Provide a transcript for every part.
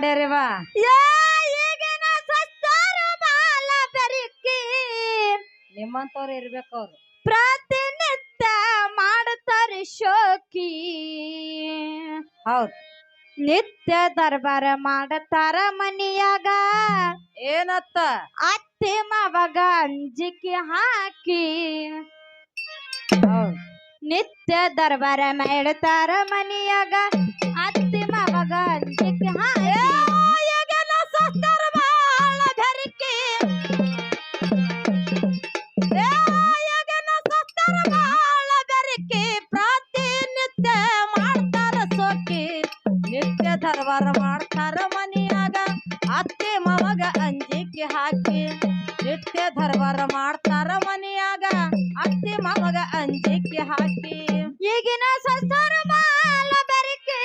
ಮಾಡ್ಯಾರವ ನಿಮ್ಮಂತವ್ರು ಇರ್ಬೇಕು ಅವ್ರು. ಪ್ರತಿನಿತ್ಯ ಮಾಡ್ತಾರೆ ಶೋಕಿ. ಹೌದು. ನಿತ್ಯ ದರ್ಬಾರ ಮಾಡತಾರ ಮನಿಯಾಗ. ಏನತ್ತ? ಅತ್ತೆ ಮಾವಾಗ ಅಂಜಿಕೆ ಹಾಕಿ. ನಿತ್ಯ ದರ್ಬಾರ ಮಾಡ್ತಾರ ಮನಿಯಾಗ. ಅತ್ತೆ लगन एक हाँ ये गेला सत्तर वाला घर के ನಿತ್ಯ ದರ್ಬಾರ ಮಾಡ್ತಾರ ಮನಿಯಾಗ ಅತ್ತೆ ಮಮಗ ಅಂಜಿಕೆ ಹಾಕಿ ನಿತ್ಯ ದರ್ಬಾರ ಮಾಡ್ತಾರ ಮನಿಯಾಗ ಅತ್ತೆ ಮಮಗ ಅಂಜಿಕೆ ಹಾಕಿ ಈಗಿನ ಸಂಸಾರ ಮಾಲ ಬೆರಕೆ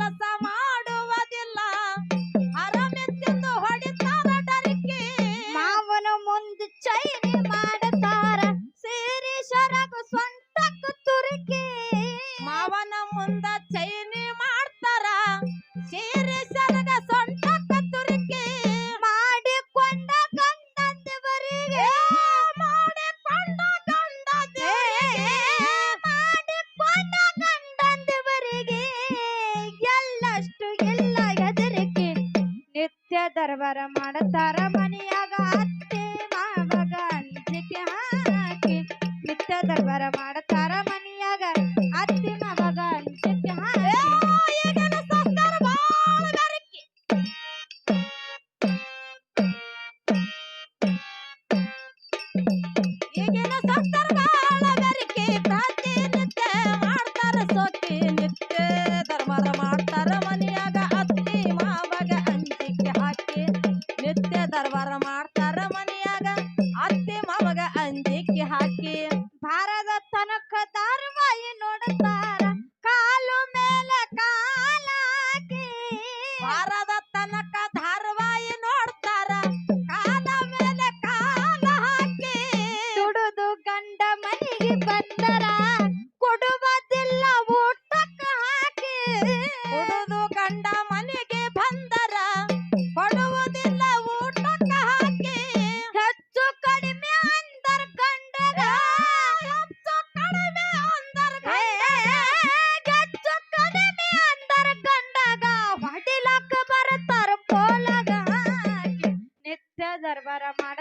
ಕೆಲಸ ಮಾ வர மடத்தர ಸರ್ವರ ಮಾಡ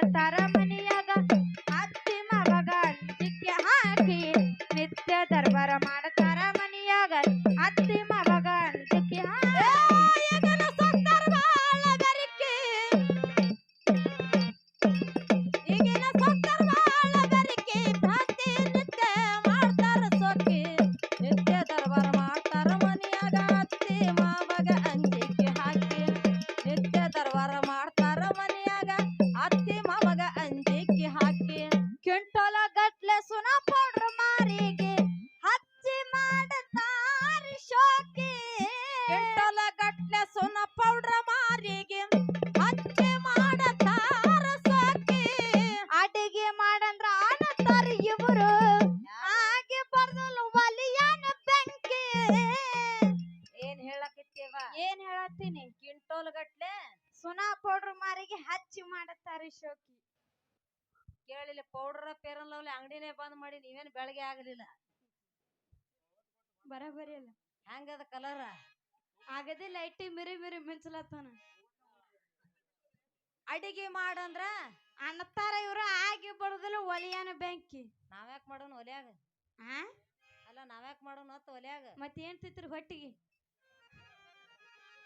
ಬರಬರಿ ಅಲ್ಲ. ಹೆಂಗದ ಕಲರ ಆಗದೆ ಲೈಟಿ ಮಿರಿ ಮಿರಿ ಮಿಂಚಲತ್ತಾನ. ಅಡಿಗೆ ಮಾಡಂದ್ರ? ಅನ್ನತಾರ ಇವ್ರು ಆಗಿ ಬಡದಿಲ್ಲ ಒಲಿಯಾನ ಬೆಂಕಿ. ನಾವ್ಯಾಕ್ ಮಾಡೋಣ ಒಲಿಯಾಗ? ಅಲ್ಲ ನಾವ್ಯಾಕ್ ಮಾಡೋಣ ಅತ್ತ ಒಲಿಯಾಗ? ಮತ್ ಏನ್ ತಿತ್ತಿರಿ ಹೊಟ್ಟಿಗೆ?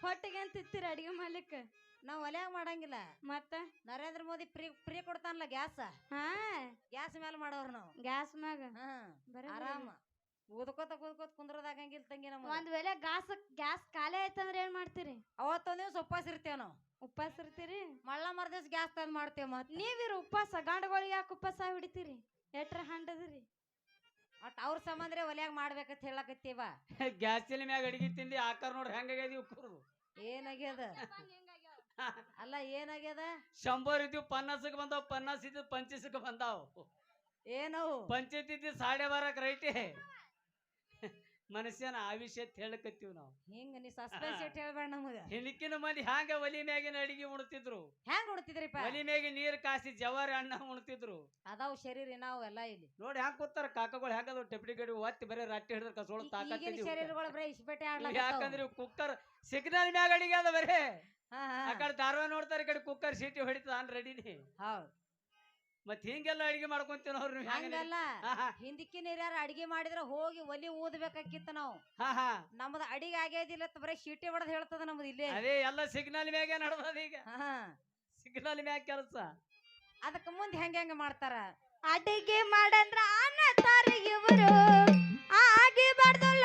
ಹೊಟ್ಟಿಗೆ ಏನ್ ಅಡಿಗೆ ಮಾಡ್ಲಿಕ್ಕೆ? ನಾವ್ ಒಲ್ಯಾಗ ಮಾಡಂಗಿಲ್ಲ. ಮತ್ತ? ನರೇಂದ್ರ ಮೋದಿ ಫ್ರೀ ಫ್ರೀ ಕೊಡ್ತಾನಲ್ಲ ಗ್ಯಾಸ್? ಹಾ. ಗ್ಯಾಸ್ ಮೇಲೆ ಮಾಡೋರ್ ನಾವು. ಗ್ಯಾಸ್ ಮ್ಯಾಗ? ಹಾ ಆರಾಮ. ಊದ್ಕೋತ ಕೂದ್ಕೋತ ಕುಂದ್ರದಾಗಂಗಿಲ್ಲ ತಂಗಿ ನಮ್ಮ ಒಂದ್ ವೇಳೆ ಗ್ಯಾಸ್ ಗ್ಯಾಸ್ ಖಾಲಿ ಆಯ್ತಂದ್ರೆ ಏನ್ ಮಾಡ್ತೀರಿ? ಅವತ್ತೊಂದ್ ದಿವ್ಸ ಉಪವಾಸ ಇರ್ತೇವ ನಾವು. ಉಪವಾಸ ಇರ್ತೀರಿ? ಮಳ್ಳ ಮರ್ ದಿವ್ಸ ಗ್ಯಾಸ್ ತಂದ್ ಮಾಡ್ತೇವ ಮತ್ ನೀವಿರು ಉಪವಾಸ ಗಂಡಗಳಿಗೆ ಯಾಕೆ ಉಪವಾಸ ಹಿಡಿತೀರಿ? ಎಟ್ರ ಹಂಡದ್ರಿ. ಒಟ್ ಅವ್ರ ಸಂಬಂಧ್ರೆ ಒಲ್ಯಾಗ ಮಾಡ್ಬೇಕಂತ ಹೇಳಕತ್ತೀವ. ಗ್ಯಾಸಿನ ಮ್ಯಾಗ ಅಡಿಗೆ ತಿಂದಿ ಆಕಾರ ನೋಡ್ರಿ ಹೆಂಗಾಗ್ಯದ ಇವ್ರು ಏನಾಗ್ಯದ? ಅಲ್ಲ ಏನಾಗ್ಯದ? ಶಂಬರ್ ಇದ್ದೀವಿ ಪನ್ನಾಸಕ್ಕೆ ಬಂದಾವ ಪನ್ನಾಸ್ ಇದ್ದು ಪಂಚಸಕ್ಕೆ ಬಂದಾವ್. ಏನವು? ಪಂಚಾಯತ್ ಇದ್ದು ಸಾಡೆ ಬಾರಕ್ ರೈಟೆ. ಮನುಷ್ಯನ ಆವಿಷ್ಯ ಹೇಳಕತ್ತೀವಿ ನಾವು. ಹಿಂಗ ನೀ ಸಸ್ಪೆನ್ಸ್ ಇಟ್ಟು ಹೇಳ್ಬೇಡ ನಮಗ. ಹಿಂದಿಕ್ಕಿನ ಮಂದಿ ಹ್ಯಾಂಗ ಒಲಿ ಮ್ಯಾಗಿನ ಅಡಿಗೆ ಉಣ್ತಿದ್ರು? ಹೆಂಗ್ ಉಣ್ತಿದ್ರಿಪ್ಪ? ಒಲಿ ಮ್ಯಾಗಿ ನೀರ್ ಕಾಸಿ ಜವಾರಿ ಅಣ್ಣ ಉಣ್ತಿದ್ರು. ಅದಾವ್ ಶರೀರ ನಾವು ಎಲ್ಲ ಇಲ್ಲಿ. ನೋಡಿ ಹ್ಯಾಂಗ ಕೂತಾರ ಕಾಕಗಳು ಅದು ಟೆಪ್ಡಿ ಗಡಿ ಒತ್ತಿ ಬರೀ ರಟ್ಟಿ ಹಿಡಿದ್ರ ಕಸೋಳ ಈಗಿನ ಶರೀರಗಳು ಬರೀ ಇಸ್ಬೇಟೆ ಯಾಕಂದ್ರೆ ಕುಕ್ಕರ್ ಸಿಗ್ನಲ್ ಮ್ಯಾಗ ಅಡಿಗೆ ಅದ ಬರೇ. ಆ ಕಡೆ ಧಾರವಾಡ ನೋಡ್ತಾರೆ ಈ ಕಡೆ ಕುಕ್ಕರ್ ಸೀಟಿ ಹೊಡಿತದ ಅನ್ ರೆಡಿನಿ ಹೌದ್. ಮತ್ ಹಿಂಗೆಲ್ಲ ಅಡಿಗೆ ಮಾಡ್ಕೊಂತೀವಿ ಅವ್ರು ನೀವು ಹೆಂಗ ಹಂಗಲ್ಲ. ಹಿಂದಕ್ಕಿನ ಹಿರಿಯರು ಅಡಿಗೆ ಮಾಡಿದ್ರ ಹೋಗಿ ಒಲಿ ಊದ್ಬೇಕಾಕಿತ್ತ ನಾವು. ಹಾ ಹಾ. ನಮ್ದು ಅಡಿಗೆ ಆಗೇದಿಲ್ಲ ಅಂತ ಬರೀ ಶೀಟಿ ಹೊಡೆದ್ ಹೇಳ್ತದ ನಮ್ದು ಇಲ್ಲಿ. ಅದೇ ಎಲ್ಲ ಸಿಗ್ನಲ್ ಮ್ಯಾಗೆ ನಡ್ದದ ಈಗ. ಹಾ ಸಿಗ್ನಲ್ ಮ್ಯಾಗ ಕೆಲಸ. ಅದಕ್ಕ ಮುಂದೆ ಹೆಂಗ ಹೆಂಗ ಮಾಡ್ತಾರ? ಅಡಿಗೆ ಮಾಡಂದ್ರ ಅನ್ನತಾರ ಇವರು. ಆಗಿ ಬಡ್ದಲ್ಲ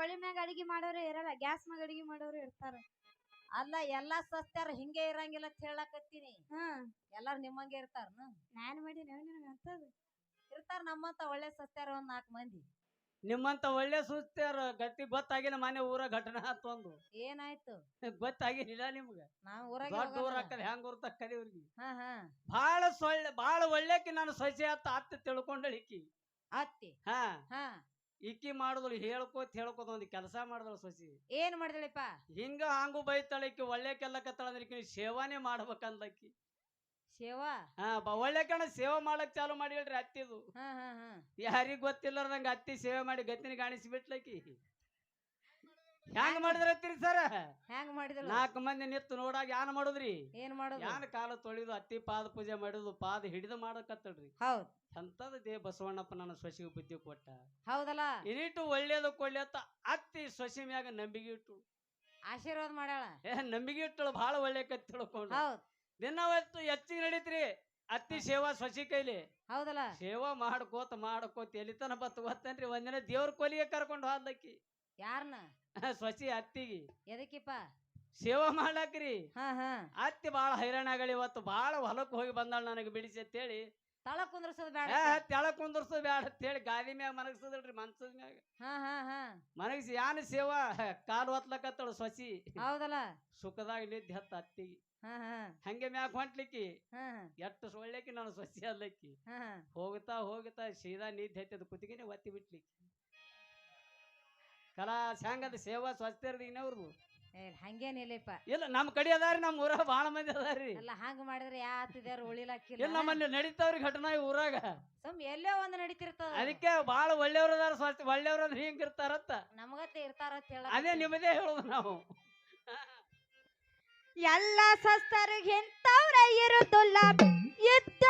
ಒಳಿ ಮ್ಯಾಗ ಅಡಿಗೆ ಮಾಡೋರು ಇರಲ್ಲ ಗ್ಯಾಸ್ ಮ್ಯಾಗ ಅಡಿಗೆ ಮಾಡೋರು ಇರ್ತಾರ. ಅಲ್ಲ ಎಲ್ಲಾ ಸಸ್ತ್ಯಾರ ಹಿಂಗೆ ಇರಂಗಿಲ್ಲ ಅಂತ ಹೇಳಕತ್ತೀನಿ. ಹ್ಮ್ ಎಲ್ಲಾರು ನಿಮ್ಮಂಗೆ ಇರ್ತಾರ ನಾನ್ ಮಾಡಿ ನಿನಗ ಅಂತದ. ಇರ್ತಾರ ನಮ್ಮಂತ ಒಳ್ಳೆ ಸಸ್ತ್ಯಾರ ಒಂದ್ ನಾಲ್ಕು ಮಂದಿ. ನಿಮ್ಮಂತ ಒಳ್ಳೆ ಸುಸ್ತಾರ ಗಟ್ಟಿ ಗೊತ್ತಾಗಿಲ್ಲ ಮನೆ ಊರ ಘಟನೆ ಆತೊಂದು ಏನಾಯ್ತು? ಗೊತ್ತಾಗಿಲ್ಲ ನಿಮ್ಗ? ನಾವ್ ಊರಾಗ ದೊಡ್ಡ ಊರ ಹಾಕದ ಹೆಂಗ್ ಊರ್ತ ಕಲಿಯವ್ರಿಗೆ ಹಾ ಹಾ. ಬಾಳ ಸೊಳ್ಳೆ ಬಾಳ ಒಳ್ಳೆಕಿ ನಾನು ಸಸಿ ಅತ್ತ ಅತ್ತ ತಿಳ್ಕೊಂಡಳಿಕಿ ಅತ್ತೆ ಅತ್ತಿ ಹಾ. ಹಾ. ಈಕಿ ಮಾಡಿದಳು ಹೇಳ್ಕೋತ ಹೇಳ್ಕೋತ ಒಂದು ಕೆಲಸ ಮಾಡಿದಳು ಸೊಸಿ. ಏನ್ ಮಾಡಿದಳಿಪ್ಪ? ಹಿಂಗ ಹಾಂಗು ಬೈತಾಳ ಇಕ್ಕಿ ಒಳ್ಳೆ ಕೆಲ್ಲಕತ್ತಾಳ ಅಂದ್ರೆ ಸೇವಾನೆ ಸೇವಾನೇ ಮಾಡ್ಬೇಕಂದಕಿ ಸೇವಾ? ಹಾ ಬ ಒಳ್ಳೆ ಕಣ ಸೇವೆ ಮಾಡಕ್ ಚಾಲು ಮಾಡಿ ಹೇಳ್ರಿ ಅತ್ತಿದು. ಹಾ ಹಾ ಹಾ. ಯಾರಿಗ್ ಗೊತ್ತಿಲ್ಲಾರ್ದಂಗ ಅತ್ತಿ ಸೇವೆ ಮಾಡಿ ಗತ್ತಿನ ಕಾಣಿಸಿ ಬಿಟ್ಲಕಿ ಹೆಂಗ್ ಮಾಡಿದ್ರತ್ತೀರಿ ಸರ್ ಹೆಂಗ್ ಮಾಡಿದ್ರು? ನಾಲ್ಕು ಮಂದಿ ನಿತ್ತು ನೋಡಾಗ ಯಾನ್ ಮಾಡುದ್ರಿ? ಏನ್ ಮಾಡೋದು? ಯಾನ್ ಕಾಲ ತೊಳಿದು ಅತ್ತಿ ಪಾದ ಪೂಜೆ ಮಾಡುದು ಪಾದ ಹಿಡಿದು ಮಾಡಕತ್ತಳ್ರಿ. ಹೌದ್. ಎಂತದ ದೇ ಬಸವಣ್ಣಪ್ಪ ನನ್ನ ಸೊಸಿಗೆ ಬುದ್ಧಿ ಕೊಟ್ಟ. ಹೌದಲ್ಲ? ಇನಿಟ್ಟು ಒಳ್ಳೇದು ಕೊಳ್ಳೆತ್ತ ಅತ್ತಿ ಸೊಸಿ ಮ್ಯಾಗ ನಂಬಿಗೆ ಇಟ್ಟು. ಆಶೀರ್ವಾದ ಮಾಡ್ಯಾಳ? ಏ ನಂಬಿಗೆ ಇಟ್ಟಳು ಬಹಳ ಒಳ್ಳೆ ಕತ್ ತಿಳ್ಕೊಂಡು ಹೌದ್. ದಿನವತ್ತು ಹೆಚ್ಚಿಗೆ ನಡೀತ್ರಿ ಅತ್ತಿ ಸೇವಾ ಸೊಸಿ ಕೈಲಿ. ಹೌದಲ್ಲ? ಸೇವಾ ಮಾಡ್ಕೋತ ಮಾಡ್ಕೋತ ಎಲ್ಲಿತನ ಬತ್ತು ಗೊತ್ತೇನ್ರಿ? ಒಂದಿನ ದೇವ್ರ ಕೊಲಿಗೆ ಕರ್ಕೊಂಡು ಹೋದಕ್ಕಿ ಯಾರನ್ನ ಸೊಸಿ ಅತ್ತಿಗೆ. ಎದಕ್ಕಿಪ್ಪ? ಸೇವಾ ಮಾಡ್ಲಾಕ್ರಿ. ಹಾ ಹಾ. ಅತ್ತಿ ಬಾಳ ಹೈರಾಣ ಆಗಳಿ ಇವತ್ತು ಬಾಳ ಹೊಲಕ್ ಹೋಗಿ ಬಂದಾಳ ನನಗೆ ಬಿಡಿಸಿ ಅಂತೇಳಿ. ತಳ ಕುಂದ್ರಸೋದು ಬೇಡ ಏ ತೆಳ ಬೇಡ ಬ್ಯಾಡ ಅಂತೇಳಿ ಗಾದಿ ಮ್ಯಾಗ ಮನಗಸದಲ್ರಿ ಮನ್ಸದ ಮ್ಯಾಗ. ಹಾ ಹಾ ಹಾ. ಮನಗಿಸಿ ಯಾನ ಸೇವಾ? ಕಾಲು ಹೊತ್ಲಕತ್ತಳು ಸೊಸಿ. ಹೌದಲ್ಲ? ಸುಖದಾಗ ನಿದ್ದೆ ಹತ್ತ ಅತ್ತಿಗೆ ಹಾ ಹಾ. ಹಂಗೆ ಮ್ಯಾಕ್ ಹೊಂಟ್ಲಿಕ್ಕಿ. ಹಾ ಎಷ್ಟು ಸೊಳ್ಳೆಕಿ ನಾನು ಸೊಸಿ ಅಲ್ಲಕ್ಕಿ. ಹಾ ಹಾ. ಹೋಗ್ತಾ ಹೋಗ್ತಾ ಸೀದಾ ನಿದ್ದೆ ಹತ್ತಿದ ಕುತ್ತಿಗೆನೆ ಒತ್ತಿ ಬಿಟ್ಲಿ ಕಲಾ ಸಂಘದ ಸೇವಾ ಸ್ವಸ್ಥರ್ದಿನವ್ರು ಏ ಹಂಗೇನಿಲ್ಲಪ್ಪ ಇಲ್ಲ ನಮ್ಮ ಕಡೆ ಅದಾರಿ ನಮ್ಮ ಊರಾಗ ಭಾಳ ಮಂದಿ ಅದಾರಿ. ಎಲ್ಲ ಹಂಗ ಮಾಡಿದ್ರೆ ಯಾತಿದ್ಯಾರು ಉಳಿಲಾಕಿಲ್ಲ ಇಲ್ಲ ನಮ್ಮಲ್ಲಿ ನಡೀತಾವ್ರಿ ಘಟನಾ ಈ ಊರಾಗ. ಸುಮ್ ಎಲ್ಲೋ ಒಂದ್ ನಡೀತಿರ್ತದ. ಅದಕ್ಕೆ ಭಾಳ ಒಳ್ಳೆಯವ್ರು ಅದಾರ ಸ್ವಸ್ಥ ಒಳ್ಳೆಯವ್ರು ಅಂದ್ರೆ ಹಿಂಗ್ ಇರ್ತಾರತ್ತ ನಮಗತ್ತೆ ಇರ್ತಾರ ಅಂತ ಹೇಳ ಅದೇ ನಿಮ್ಮದೇ ಹೇಳೋದು ನಾವು. ಎಲ್ಲ ಸಸ್ತರಿಗೆ ಎಂತವ್ರ ಇರುದಿಲ್ಲ. ಯುದ್ಧ